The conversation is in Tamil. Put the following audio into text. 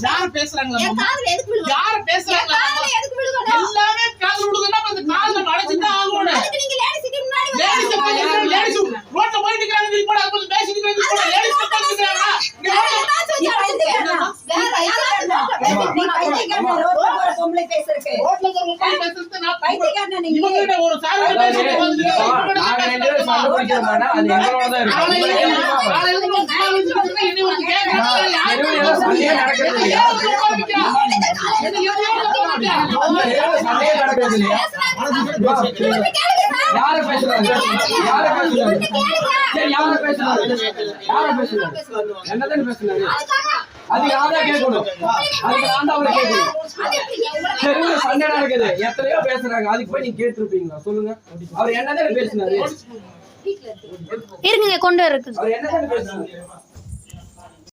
யார பேசுறாங்க யார பேசுறாங்க யார பேசுறாங்க யார பேசுறாங்க யார பேசுறாங்க யார பேசுறாங்க என்னதான் பேசுறாங்க அது யாரா கேட்கணும்? அது நான் தான் கேட்கணும். தெருவுல சண்டை நடக்குது. எத்தனையோ பேசுறாங்க. அதுக்கு போய் நீங்க கேட்டிருப்பீங்களா? சொல்லுங்க. அவர் என்னதான் பேசினாரு? இருங்க கொண்டு இருக்கு அவர் என்னதான் பேசினாரு?